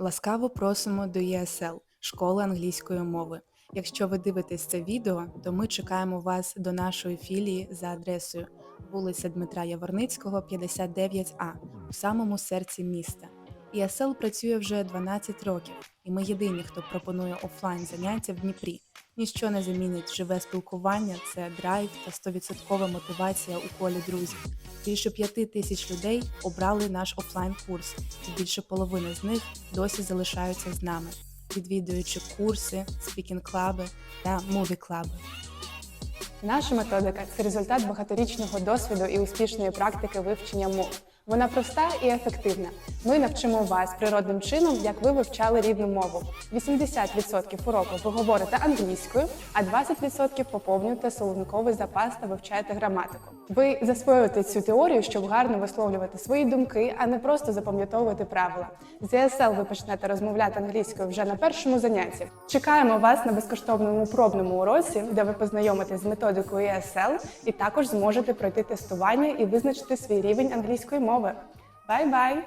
Ласкаво просимо до ЄСЛ школи англійської мови. Якщо ви дивитесь це відео, то ми чекаємо вас до нашої філії за адресою вулиця Дмитра Яворницького, 59А, у самому серці міста. ЄСЛ працює вже 12 років, і ми єдині, хто пропонує офлайн заняття в Дніпрі. Ніщо не замінить живе спілкування, це драйв та 100% мотивація у колі друзів. Більше п'яти тисяч людей обрали наш офлайн курс, і більше половини з них досі залишаються з нами, відвідуючи курси, спікінг-клаби та муві-клаби. Наша методика це результат багаторічного досвіду і успішної практики вивчення мов. Вона проста і ефективна. Ми навчимо вас природним чином, як ви вивчали рідну мову. 80% уроку ви говорите англійською, а 20% поповнюєте словниковий запас та вивчаєте граматику. Ви засвоюєте цю теорію, щоб гарно висловлювати свої думки, а не просто запам'ятовувати правила. З ESL ви почнете розмовляти англійською вже на першому занятті. Чекаємо вас на безкоштовному пробному уроці, де ви познайомитесь з методикою ESL і також зможете пройти тестування і визначити свій рівень англійської мови. Бай-бай!